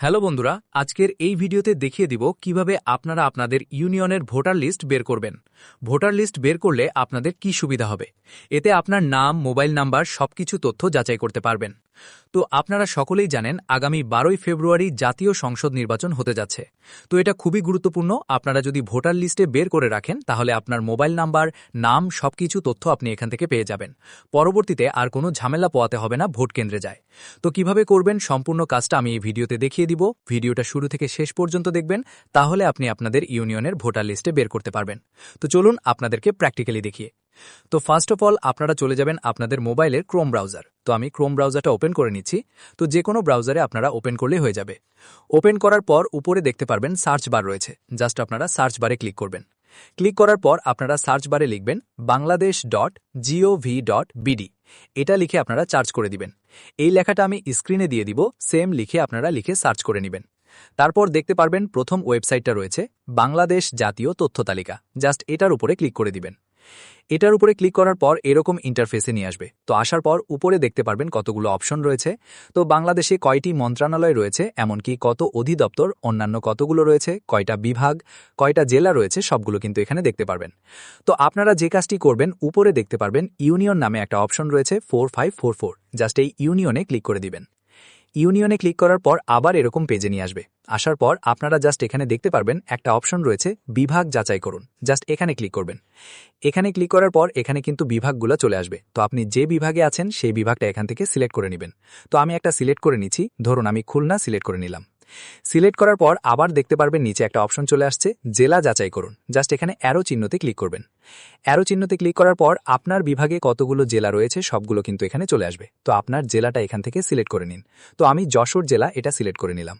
Hello বন্ধুরা, আজকের এই ভিডিওতে দেখিয়ে দিব কীভাবে আপনারা আপনাদের ইউনিয়নের ভোটার লিস্ট বের করবেন। ভোটার লিস্ট বের করলে আপনাদের কি সুবিধা হবে? এতে আপনার নাম, মোবাইল নাম্বার, সবকিছু তথ্য যাচাই করতে পারবেন। তো আপনারা সকলেই জানেন, আগামী বারোই ফেব্রুয়ারি জাতীয় সংসদ নির্বাচন হতে যাচ্ছে। তো এটা খুবই গুরুত্বপূর্ণ, আপনারা যদি ভোটার লিস্টে বের করে রাখেন, তাহলে আপনার মোবাইল নাম্বার, নাম, সবকিছু তথ্য আপনি এখান থেকে পেয়ে যাবেন। পরবর্তীতে আর কোনো ঝামেলা পোয়াতে হবে না, ভোট কেন্দ্রে যায়। তো কীভাবে করবেন, সম্পূর্ণ কাজটা আমি এই ভিডিওতে দেখিয়ে দিব, ভিডিওটা শুরু থেকে শেষ পর্যন্ত দেখবেন, তাহলে আপনি আপনাদের ইউনিয়নের ভোটার লিস্টে বের করতে পারবেন। তো চলুন আপনাদেরকে প্র্যাকটিক্যালি দেখিয়ে। তো ফার্স্ট অফ অল আপনারা চলে যাবেন আপনাদের মোবাইলের ক্রোম ব্রাউজার তো আমি ক্রোম ব্রাউজারটা ওপেন করে নিচ্ছি। তো যে কোনো ব্রাউজারে আপনারা ওপেন করলে হয়ে যাবে। ওপেন করার পর উপরে দেখতে পারবেন সার্চ বার রয়েছে। জাস্ট আপনারা সার্চ বারে ক্লিক করবেন। ক্লিক করার পর আপনারা সার্চ বারে লিখবেন Bangladesh dot G O V dot BD এটা লিখে আপনারা চার্জ করে দিবেন। এই লেখাটা আমি স্ক্রিনে দিয়ে দিব, সেম লিখে আপনারা লিখে সার্চ করে নেবেন। তারপর দেখতে পারবেন প্রথম ওয়েবসাইটটা রয়েছে বাংলাদেশ জাতীয় তথ্য তালিকা। জাস্ট এটার উপরে ক্লিক করে দিবেন। এটার উপরে ক্লিক করার পর এরকম ইন্টারফেসে নিয়ে আসবে। তো আসার পর উপরে দেখতে পারবেন কতগুলো অপশন রয়েছে। তো বাংলাদেশে কয়টি মন্ত্রণালয় রয়েছে, এমনকি কত অধিদপ্তর, অন্যান্য কতগুলো রয়েছে, কয়টা বিভাগ, কয়টা জেলা রয়েছে, সবগুলো কিন্তু এখানে দেখতে পারবেন। তো আপনারা যে কাজটি করবেন, উপরে দেখতে পারবেন ইউনিয়ন নামে একটা অপশন রয়েছে four five four four just এই ইউনিয়নে ক্লিক করে দিবেন। ইউনিয়নে ক্লিক করার পর আবার এরকম পেজে নিয়ে আসবে। আসার পর আপনারা জাস্ট এখানে দেখতে পারবেন একটা অপশন রয়েছে বিভাগ যাচাই করুন। জাস্ট এখানে ক্লিক করবেন। এখানে ক্লিক করার পর এখানে কিন্তু বিভাগগুলো চলে আসবে। তো আপনি যে বিভাগে আছেন সেই বিভাগটা এখান থেকে সিলেক্ট করে নেবেন। তো আমি একটা সিলেক্ট করে নিচ্ছি। ধরুন আমি খুলনা সিলেক্ট করে নিলাম। সিলেক্ট করার পর আবার দেখতে পারবেন নিচে একটা অপশন চলে আসছে, জেলা যাচাই করুন। জাস্ট এখানে অ্যারো চিহ্নতে ক্লিক করবেন। অ্যারো চিহ্নতে ক্লিক করার পর আপনার বিভাগে কতগুলো জেলা রয়েছে সবগুলো কিন্তু এখানে চলে আসবে। তো আপনার জেলাটা এখান থেকে সিলেক্ট করে নিন। তো আমি যশোর জেলা এটা সিলেক্ট করে নিলাম।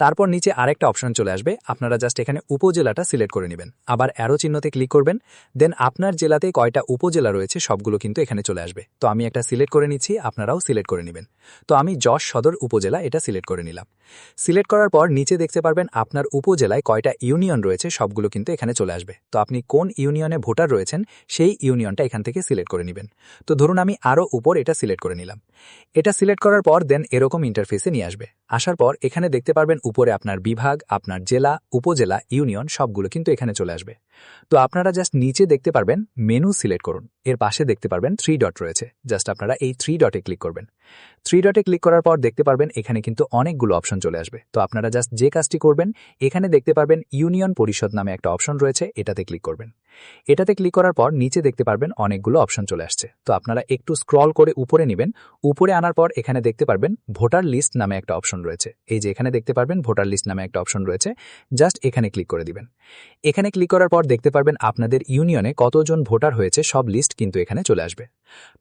তারপর নিচে আরেকটা অপশন চলে আসবে। আপনারা জাস্ট এখানে উপজেলাটা সিলেক্ট করে নেবেন। আবার অ্যারো চিহ্নতে ক্লিক করবেন। দেন আপনার জেলাতে কয়টা উপজেলা রয়েছে সবগুলো কিন্তু এখানে চলে আসবে। তো আমি একটা সিলেক্ট করে নিচ্ছি, আপনারাও সিলেক্ট করে নেবেন। তো আমি যশ সদর উপজেলা এটা সিলেক্ট করে নিলাম। সিলেক্ট করার পর নিচে দেখতে পারবেন আপনার উপজেলায় কয়টা ইউনিয়ন রয়েছে সবগুলো কিন্তু এখানে চলে আসবে। তো আপনি কোন ইউনিয়নে ভোটার রয়েছেন, সেই ইউনিয়নটা এখান থেকে সিলেক্ট করে নেবেন। তো ধরুন আমি আরও উপর এটা সিলেক্ট করে নিলাম। এটা সিলেক্ট করার পর দেন এরকম ইন্টারফেসে নিয়ে আসবে। আসার পর এখানে দেখতে পারবেন উপরে আপনার বিভাগ, আপনার জেলা, উপজেলা ইউনিয়ন সবগুলো কিন্তু এখানে চলে আসবে। তো আপনারা জাস্ট নিচে দেখতে পারবেন মেনু সিলেক্ট করুন। এর পাশে দেখতে পারবেন থ্রি ডট রয়েছে। জাস্ট আপনারা এই থ্রি ডটে ক্লিক করবেন। থ্রি ডটে ক্লিক করার পর দেখতে পারবেন এখানে কিন্তু অনেকগুলো অপশন চলে আসবে। তো আপনারা জাস্ট যে কাজটি করবেন, এখানে দেখতে পারবেন ইউনিয়ন পরিষদ নামে একটা অপশন রয়েছে, এটাতে ক্লিক করবেন। এটাতে ক্লিক করার পর নিচে দেখতে পারবেন অনেকগুলো অপশন চলে আসছে। তো আপনারা একটু স্ক্রল করে উপরে নেবেন উপরে আনার পর এখানে দেখতে পারবেন ভোটার লিস্ট নামে একটা অপশন রয়েছে। এই যে এখানে দেখতে পারবেন ভোটার লিস্ট নামে একটা অপশন রয়েছে। জাস্ট এখানে ক্লিক করে দিবেন। এখানে ক্লিক করার পর দেখতে পারবেন আপনাদের ইউনিয়নে কতজন ভোটার হয়েছে সব লিস্ট কিন্তু এখানে চলে আসবে।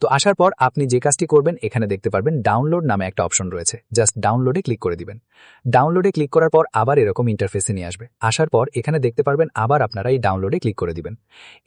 তো আসার পর আপনি যে কাজটি করবেন, এখানে দেখতে পারবেন ডাউনলোড নামে একটা অপশন রয়েছে। জাস্ট ডাউনলোডে ক্লিক করে দিবেন। ডাউনলোডে ক্লিক করার পর আবার এরকম ইন্টারফেসে নিয়ে আসবে। আসার পর এখানে দেখতে পারবেন আবার আপনারা এই ডাউনলোডে ক্লিক করে দিবেন।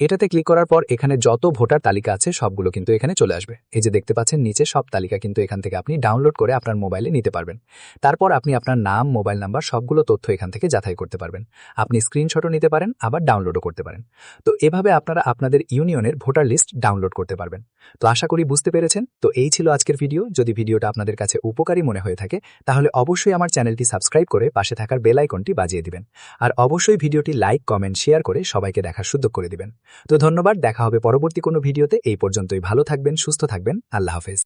এটাতে ক্লিক করার পর এখানে যত ভোটার তালিকা আছে, সবগুলো কিন্তু এখানে চলে আসবে। এই যে দেখতে পাচ্ছেন, নিচে সব তালিকা কিন্তু এখান থেকে আপনি ডাউনলোড করে আপনার মোবাইলে নিতে পারবেন। তারপর আপনি আপনার নাম মোবাইল নাম্বার সবগুলো তথ্য এখান থেকে যাচাই করতে পারবেন। আপনি স্ক্রিনশটও নিতে পারেন, আবার ডাউনলোডও করতে পারেন। তো এভাবে আপনারা আপনাদের ইউনিয়নের ভোটার লিস্ট ডাউনলোড করতে পারবেন। তো আশা করি বুঝতে পেরেছেন। তো এই ছিল আজকের ভিডিও। যদি ভিডিওটা আপনাদের কাছে উপকারী মনে হয়ে থাকে, তাহলে অবশ্যই আমার চ্যানেলটি সাবস্ক্রাইব করে পাশে থাকার বেল আইকনটি বাজিয়ে দিবেন। আর অবশ্যই ভিডিওটি লাইক, কমেন্ট, শেয়ার করে সবাইকে দেখার সুযোগ করে দিবেন। তো ধন্যবাদ। দেখা হবে পরবর্তী কোনো ভিডিওতে। এই পর্যন্তই ভালো থাকবেন, সুস্থ থাকবেন। আল্লাহ হাফেজ।